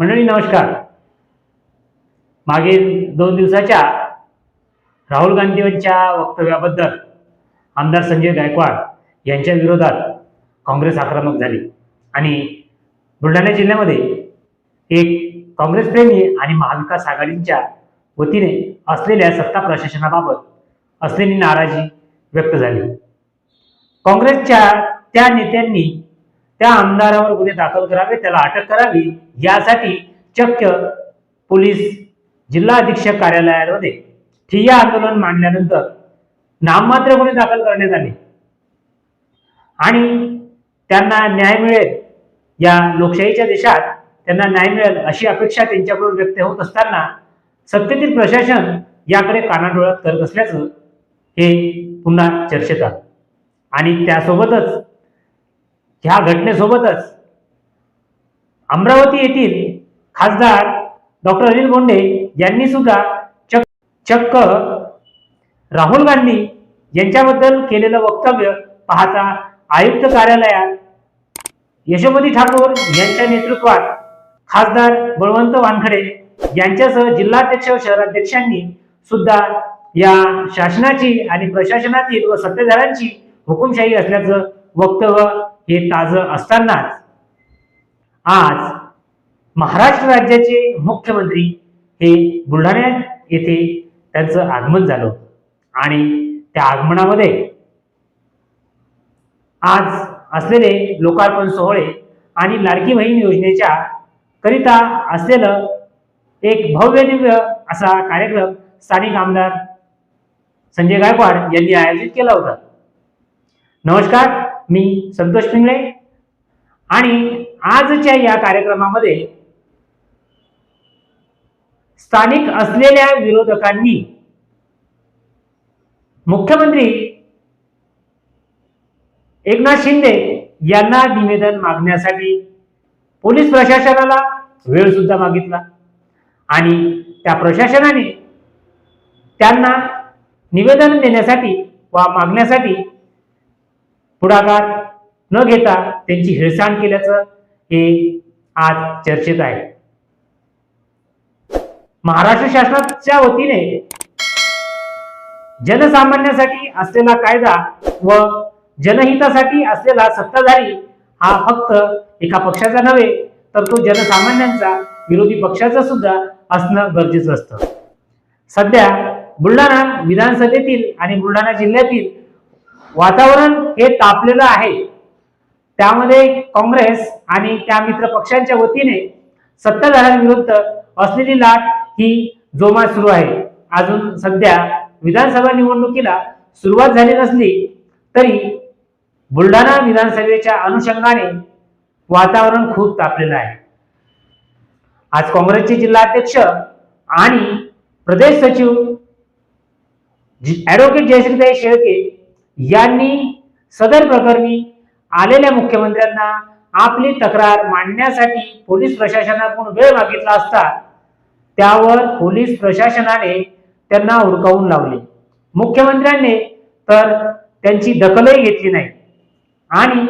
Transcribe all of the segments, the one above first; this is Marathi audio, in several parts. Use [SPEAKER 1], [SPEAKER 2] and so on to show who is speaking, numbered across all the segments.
[SPEAKER 1] मंडळी नमस्कार. मागील दोन दिवसाच्या राहुल गांधींच्या वक्तव्याबद्दल आमदार संजय गायकवाड यांच्या विरोधात काँग्रेस आक्रमक झाली. आणि बुलढाणा जिल्ह्यामध्ये एक काँग्रेसप्रेमी आणि महाविकास आघाडींच्या वतीने असलेल्या सत्ता प्रशासनाबाबत असलेली नाराजी व्यक्त झाली. काँग्रेसच्या त्या नेत्यांनी त्या आमदारावर गुन्हे दाखल करावे त्याला अटक करावी यासाठी चक्क पोलीस जिल्हा अधीक्षक कार्यालयामध्ये ठिय्या आंदोलन मांडल्यानंतर नाममात्र गुन्हे दाखल करण्यात आले. आणि त्यांना न्याय मिळेल या लोकशाहीच्या देशात त्यांना न्याय मिळेल अशी अपेक्षा त्यांच्याकडून व्यक्त होत असताना सत्तेतील प्रशासन याकडे कानाडोळ्यात करत असल्याचं हे पुन्हा चर्चेत आलं. आणि त्यासोबतच ह्या घटनेसोबतच अमरावती येथील खासदार डॉक्टर अनिल बोंडे यांनी सुद्धा चक चक्क राहुल गांधी यांच्याबद्दल केलेलं वक्तव्य पाहता आयुक्त कार्यालयात यशोमती ठाकूर यांच्या नेतृत्वात खासदार बळवंत वानखडे यांच्यासह जिल्हाध्यक्ष व शहराध्यक्षांनी सुद्धा या शासनाची आणि प्रशासनातील व सत्तेधाऱ्यांची हुकुमशाही असल्याचं वक्तव्य हे ताजं असतानाच आज महाराष्ट्र राज्याचे मुख्यमंत्री हे बुलढाण्यात येथे त्यांचं आगमन झालं होतं. आणि त्या आगमनामध्ये आज असलेले लोकार्पण सोहळे आणि लाडकी बहीण योजनेच्या करिता असलेलं एक भव्य दिव्य असा कार्यक्रम स्थानिक आमदार संजय गायकवाड यांनी आयोजित केला होता नमस्कार मी संतोष पिंगळे. आणि आजच्या या कार्यक्रमामध्ये स्थानिक असलेल्या विरोधकांनी मुख्यमंत्री एकनाथ शिंदे यांना निवेदन मागण्यासाठी पोलीस प्रशासनाला वेळ सुद्धा मागितला. आणि त्या प्रशासनाने त्यांना निवेदन देण्यासाठी वा मागण्यासाठी पुढाकार न घेता त्यांची हेळसांड केल्याचं हे आज चर्चेत आहे. महाराष्ट्र शासनाच्या वतीने जनसामान्यासाठी असलेला कायदा व जनहितासाठी असलेला सत्ताधारी हा फक्त एका पक्षाचा नव्हे तर तो जनसामान्यांचा विरोधी पक्षाचा सुद्धा असणं गरजेचं असतं. सध्या बुलढाणा विधानसभेतील आणि बुलढाणा जिल्ह्यातील वातावरण हे तापलेलं आहे. त्यामध्ये काँग्रेस आणि त्या मित्र पक्षांच्या वतीने सत्ताधाऱ्यांविरुद्ध असलेली लाट ही जोमात सुरू आहे. अजून सध्या विधानसभा निवडणुकीला सुरुवात झाली नसली तरी बुलढाणा विधानसभेच्या अनुषंगाने वातावरण खूप तापलेलं आहे. आज काँग्रेसचे जिल्हाध्यक्ष आणि प्रदेश सचिव जी- ऍडव्होकेट जयश्रीताई शेळके यांनी सदर प्रकरणी आलेल्या मुख्यमंत्र्यांना आपली तक्रार मांडण्यासाठी पोलीस प्रशासनाकडून वेळ मागितला असता त्यावर पोलीस प्रशासनाने त्यांना हुडकावून लावले. मुख्यमंत्र्यांनी तर त्यांची दखलही घेतली नाही. आणि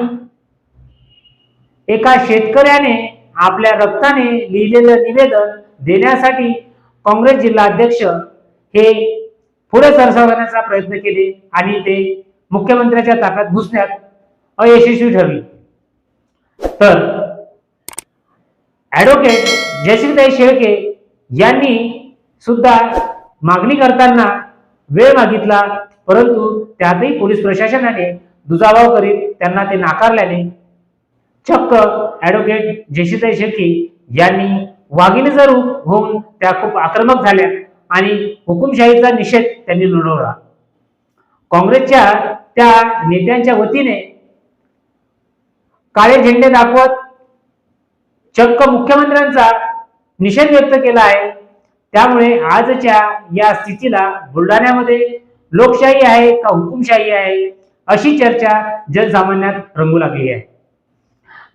[SPEAKER 1] एका शेतकऱ्याने आपल्या रक्ताने लिहिलेलं निवेदन देण्यासाठी काँग्रेस जिल्हाध्यक्ष हे पुढे सरसावण्याचा प्रयत्न केले आणि ते मुख्यमंत्र्याच्या ताकात घुसण्यात अयशस्वी ठरली. तर ऍडव्होकेट जयश्रीताई शेळके यांनी सुद्धा मागणी करताना वेळ मागितला परंतु त्यातही पोलीस प्रशासनाने दुजाभाव करीत त्यांना ते नाकारल्याने चक्क ऍडव्होकेट जयश्रीताई शेळके यांनी वाघिणीचा रूप होऊन त्या खूप आक्रमक झाल्या आणि हुकुमशाहीचा निषेध त्यांनी नोंदवला. काँग्रेसच्या त्या नेत्यांच्या वतीने काळे झेंडे दाखवत चक्क मुख्यमंत्र्यांचा निषेध व्यक्त केला आहे. त्यामुळे आजच्या या स्थितीला बुलढाण्यामध्ये लोकशाही आहे का हुकुमशाही आहे अशी चर्चा जनसामान्यात रंगू लागली आहे.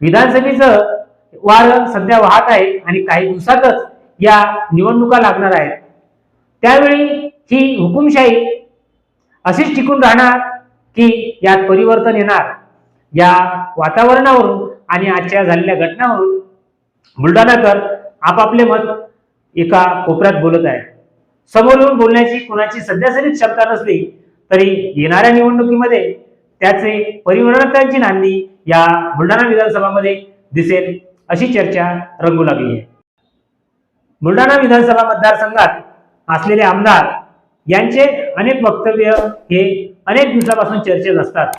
[SPEAKER 1] विधानसभेचं वार सध्या वाहत आहे आणि काही दिवसातच या निवडणुका लागणार आहेत. त्यावेळी ही हुकुमशाही अशीच टिकून राहणार की यात परिवर्तन येणार. या वातावरणावरून आणि आजच्या झालेल्या घटनावरून बुलढाणाकर आपापले मत एका कोपऱ्यात बोलत आहे समोर येऊन बोलण्याची कुणाची सध्यासरी क्षमता नसली तरी येणाऱ्या निवडणुकीमध्ये त्याचे परिवर्तनाची नांदी या बुलढाणा विधानसभामध्ये दिसेल अशी चर्चा रंगू लागली आहे. बुलढाणा विधानसभा मतदारसंघात असलेले आमदार यांचे अनेक वक्तव्य हे अनेक दिवसापासून चर्चेत असतात.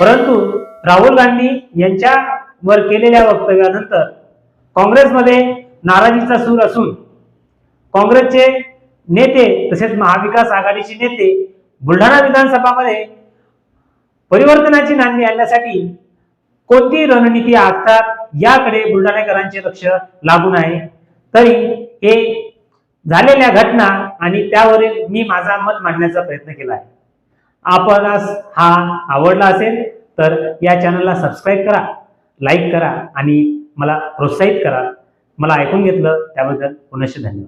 [SPEAKER 1] परंतु राहुल गांधी यांच्यावर केलेल्या वक्तव्यानंतर काँग्रेसमध्ये नाराजीचा सूर असून काँग्रेसचे नेते तसेच महाविकास आघाडीचे नेते बुलढाणा विधानसभामध्ये परिवर्तनाची नांदी आणण्यासाठी कोणती रणनीती आखतात याकडे बुलढाणेकरांचे लक्ष लागून आहे तरी हे झालेल्या घटना आणि त्यावरील मी माझा मत मांडण्याचा प्रयत्न केला आहे. आपणास हा आवडला असेल तर या चॅनलला सबस्क्राईब करा लाईक करा आणि मला प्रोत्साहित करा. मला ऐकून घेतलं त्याबद्दल पुनश्च धन्यवाद.